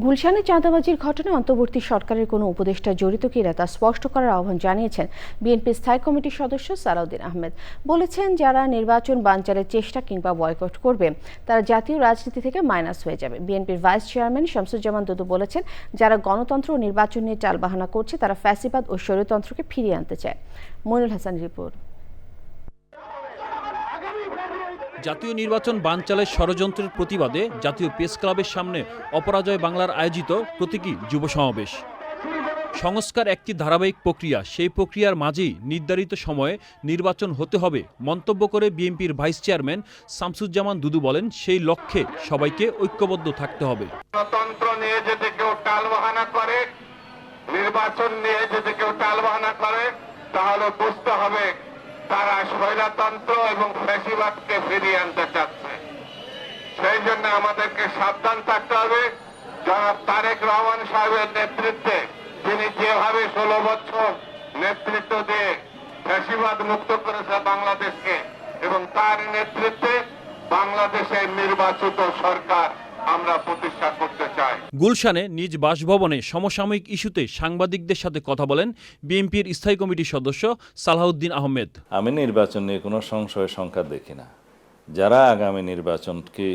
গুলশানে চাঁদাবাজির ঘটনায় অন্তর্বর্তী সরকারের কোনো উপদেষ্টা জড়িত কিনা তা স্পষ্ট করার আহ্বান জানিয়েছেন বিএনপি স্থায়ী কমিটির সদস্য সালাউদ্দিন আহমেদ। বলেছেন যারা নির্বাচন বানচালের চেষ্টা কিংবা বয়কট করবে, তারা জাতীয় রাজনীতি থেকে মাইনাস হয়ে যাবে। বিএনপির ভাইস চেয়ারম্যান শামসুজ্জামান দুদু বলেছেন, যারা গণতন্ত্র ও নির্বাচন নিয়ে টালবাহানা করছে, তারা ফ্যাসিবাদ ও স্বৈরতন্ত্রকে ফিরিয়ে আনতে চায়। মইনুল হাসান রিপোর্ট। জাতীয় নির্বাচন বানচালের ষড়যন্ত্রের প্রতিবাদে জাতীয় প্রেস ক্লাবের সামনে অপরাজয় বাংলার আয়োজিত প্রতীকী যুব সমাবেশ। সংস্কার একটি ধারাবাহিক প্রক্রিয়া, সেই প্রক্রিয়ার মাঝেই নির্ধারিত সময়ে নির্বাচন হতে হবে, মন্তব্য করে বিএনপির ভাইস চেয়ারম্যান শামসুজ্জামান দুদু বলেন, সেই লক্ষ্যে সবাইকে ঐক্যবদ্ধ থাকতে হবে। গণতন্ত্র নিয়ে যদি কেউ টালবাহানা করে, নির্বাচন নিয়ে যদি কেউ টালবাহানা করে, তাহলে বুঝতে হবে তারা স্বৈরতন্ত্র এবং ফ্যাসিবাদকে ফিরিয়ে আনতে চাচ্ছে। সেই জন্য আমাদেরকে সাবধান থাকতে হবে। জনাব তারেক রহমান সাহেবের নেতৃত্বে তিনি যেভাবে ষোলো বছর নেতৃত্ব দিয়ে ফ্যাসিবাদ মুক্ত করেছে বাংলাদেশকে এবং তার নেতৃত্বে বাংলাদেশের নির্বাচিত সরকার আমরা প্রতিষ্ঠা চাই গুলশানে নিজ বাসভবনে সমসাময়িক ইস্যুতে সাংবাদিকদের সাথে কথা বলেন বিএনপির স্থায়ী কমিটির সদস্য সালাহউদ্দিন আহমেদ। আমি নির্বাচন নিয়ে কোনো সংশয় সংখ্যা দেখি না। যারা আগামী নির্বাচনকে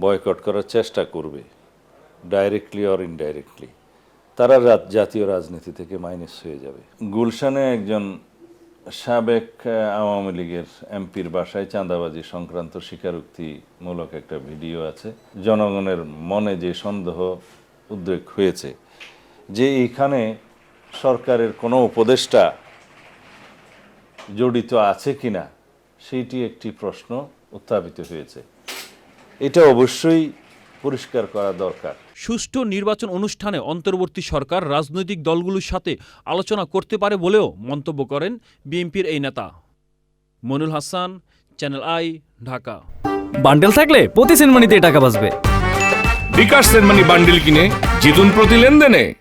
বয়কট করার চেষ্টা করবে ডাইরেক্টলি অর ইনডাইরেক্টলি তারা জাতীয় রাজনীতি থেকে মাইনাস হয়ে যাবে। গুলশানে একজন সাবেক আওয়ামী লীগের এমপির বাসায় চাঁদাবাজি সংক্রান্ত স্বীকারোক্তিমূলক একটা ভিডিও আছে। জনগণের মনে যে সন্দেহ উদ্রেক হয়েছে, যে এখানে সরকারের কোনো উপদেষ্টা জড়িত আছে কিনা সেইটি একটি প্রশ্ন উত্থাপিত হয়েছে। এটা অবশ্যই পরিষ্কার করা দরকার। সুষ্ঠু নির্বাচন অনুষ্ঠানে অন্তর্বর্তী সরকার রাজনৈতিক দলগুলোর সাথে আলোচনা করতে পারে বলেও মন্তব্য করেন বিএনপির এই নেতা। Mainul Hasan channel I Dhaka. Bundle থাকলে প্রতি সেনমানিতে টাকা বাঁচবে। বিকাশ সেনমানি বান্ডেল কিনে জিতুন প্রতি লেনদেনে।